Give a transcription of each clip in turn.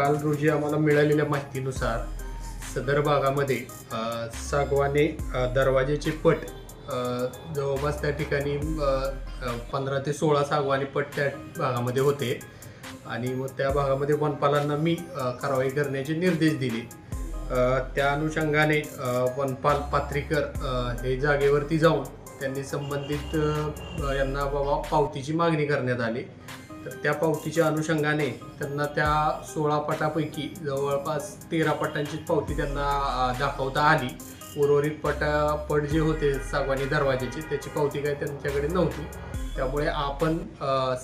काल रोजी आम्हाला मिळालेल्या माहितीनुसार सदर भागामध्ये सागवाने दरवाजेचे पट जवळपास त्या ठिकाणी पंधरा ते सोळा सागवानी पट त्या भागामध्ये होते. आणि मग त्या भागामध्ये वनपालांना मी कारवाई करण्याचे निर्देश दिले. त्या अनुषंगाने वनपाल पात्रीकर हे जागेवरती जाऊन त्यांनी संबंधित यांना बाबा पावतीची मागणी करण्यात आली. तर त्या पावतीच्या अनुषंगाने त्यांना त्या सोळा पटापैकी जवळपास तेरा पटांची पावती त्यांना दाखवता आली. उर्वरित पटा पट जे होते सागवानी दरवाजेचे त्याची पावती काय त्यांच्याकडे नव्हती. त्यामुळे आपण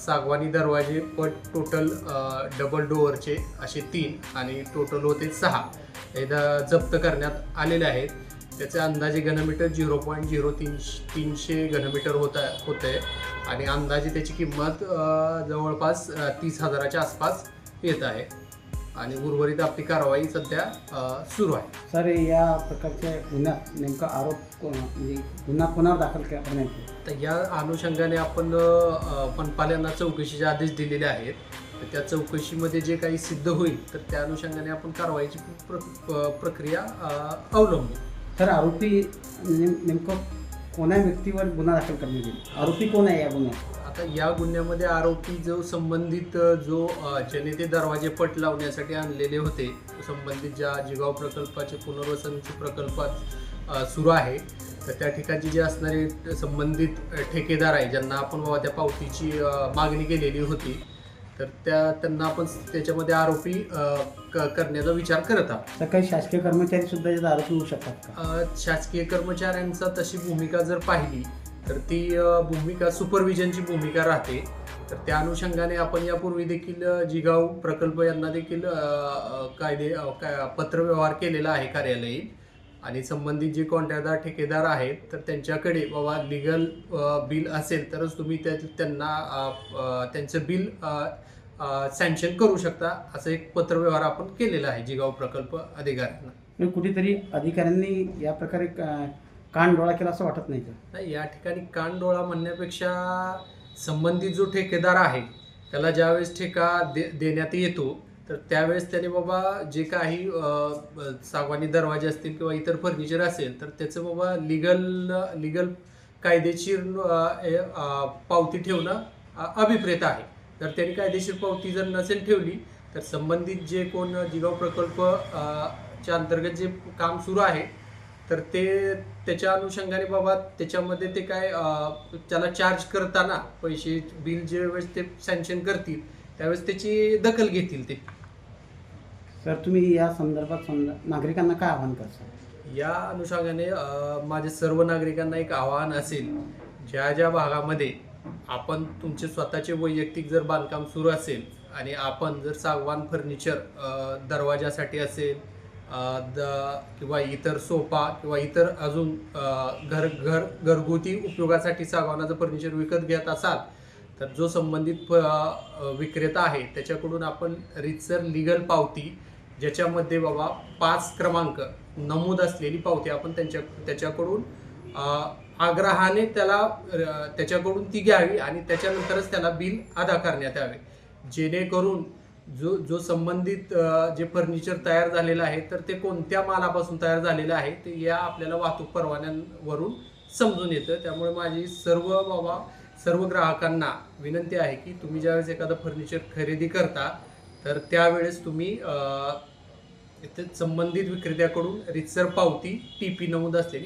सागवानी दरवाजे पट टोटल डबल डोअरचे असे तीन आणि टोटल होते सहा. हे द- जप्त करण्यात आलेले आहेत. त्याचे अंदाजे घनमीटर झिरो पॉईंट झिरो तीन तीनशे घनमीटर होत आहे होत आहे आणि अंदाजे त्याची किंमत जवळपास तीस हजाराच्या आसपास येत आहे. आणि उर्वरित आपली कारवाई सध्या सुरू आहे. सर या प्रकारच्या गुन्ह्यात नेमका आरोप कोण म्हणजे गुन्हा कोणावर दाखल करण्यात तर या अनुषंगाने आपण अ, वनपाल्यांना चौकशीचे आदेश दिलेले आहेत. तर त्या चौकशीमध्ये जे काही सिद्ध होईल तर त्या अनुषंगाने आपण कारवाईची प्र प्र- प्रक्रिया अवलंबू. तर आरोपी नेम- नेमकं कोण्या व्यक्तीवर गुन्हा दाखल करण्यात येईल? आरोपी कोण आहे या गुन्ह्यात? आता या गुन्ह्यामध्ये आरोपी जो संबंधित जो जनते दरवाजे पट लावण्यासाठी आणलेले होते संबंधित ज्या जिगाव प्रकल्पाचे पुनर्वसनचे प्रकल्पात सुरू आहे तर त्या ठिकाणचे जे असणारे संबंधित ठेकेदार आहे ज्यांना आपण बाबा त्या पावतीची मागणी केलेली होती तर त्या त्यांना आपण त्याच्यामध्ये आरोपी क- करण्याचा विचार करत आहोत. तर काही शासकीय कर्मचारी सुद्धा याचा आरोपी होऊ शकतात का? अ, शासकीय कर्मचाऱ्यांचा तशी भूमिका जर पाहिली तर ती अ, भूमिका सुपरविजनची भूमिका राहते. तर त्या अनुषंगाने आपण यापूर्वी देखील अ, जिगाव प्रकल्प यांना देखील अ, अ, कायदे अ, काय- पत्रव्यवहार केलेला आहे कार्यालयीन. आणि संबंधित जे कॉन्ट्रॅक्टदार ठेकेदार आहेत तर त्यांच्याकडे बाबा लिगल बिल असेल तरच तुम्ही त्या त्यांना त्यांचं बिल सँक्शन करू शकता असं एक पत्रव्यवहार आपण केलेला आहे जिगाव प्रकल्प अधिकाऱ्यांना. म्हणजे कुठेतरी अधिकाऱ्यांनी या प्रकारे का- कान डोळा केला असं वाटत नाही का? नाही, या ठिकाणी कानडोळा म्हणण्यापेक्षा संबंधित जो ठेकेदार आहे त्याला ज्यावेळेस ठेका दे देण्यात येतो तर त्यावेळेस त्याने बाबा जे काही सागवानी दरवाजे असतील किंवा इतर फर्निचर असेल तर त्याचं बाबा लिगल लिगल कायदेशीर ए- पावती ठेवणं अभिप्रेत आहे. जर त्यांनी कायदेशीर पावती जर नसेल ठेवली तर संबंधित जे कोण जिगाव प्रकल्प च्या अंतर्गत जे काम सुरू आहे तर ते त्याच्या अनुषंगाने बाबा त्याच्यामध्ये ते काय त्याला चार्ज करताना पैसे बिल जे वेळेस ते सँक्शन करतील त्यावेळेस त्याची दखल घेतील ते. सर तुम्ही या संदर्भात समजा नागरिकांना काय आवाहन करता? या अनुषंगाने अं, माझे सर्व नागरिकांना एक आवाहन असेल ज्या ज्या भागामध्ये आपण तुमचे स्वतःचे वैयक्तिक जर बांधकाम सुरू असेल आणि आपण जर सागवान फर्निचर अं, दरवाजासाठी असेल अं, द किंवा इतर सोफा किंवा इतर अजून अं, घर घर घरगुती उपयोगासाठी सागवानाचं फर्निचर विकत घेत असाल तर जो संबंधित फ- विक्रेता आहे त्याच्याकडून आपण रितसर लिगल पावती ज्याच्यामध्ये बाबा पाच क्रमांक नमूद असलेली पावती आपण त्यांच्या त्याच्याकडून आग्रहाने त्याला त्याच्याकडून ती घ्यावी आणि त्याच्यानंतरच त्याला बिल अदा करण्यात यावे. जेणेकरून जो जो संबंधित जे फर्निचर तयार झालेलं आहे तर ते कोणत्या मालापासून तयार झालेलं आहे ते या आपल्याला वाहतूक परवान्यांवरून समजून येतं. त्यामुळे माझी सर्व बाबा सर्व ग्राहकांना विनंती आहे की तुम्ही ज्यावेळेस एखादं फर्निचर खरेदी करता तर त्यावेळेस तुम्ही संबंधित विक्रेत्याकडून रितसर पावती टी पी नमूद असलेली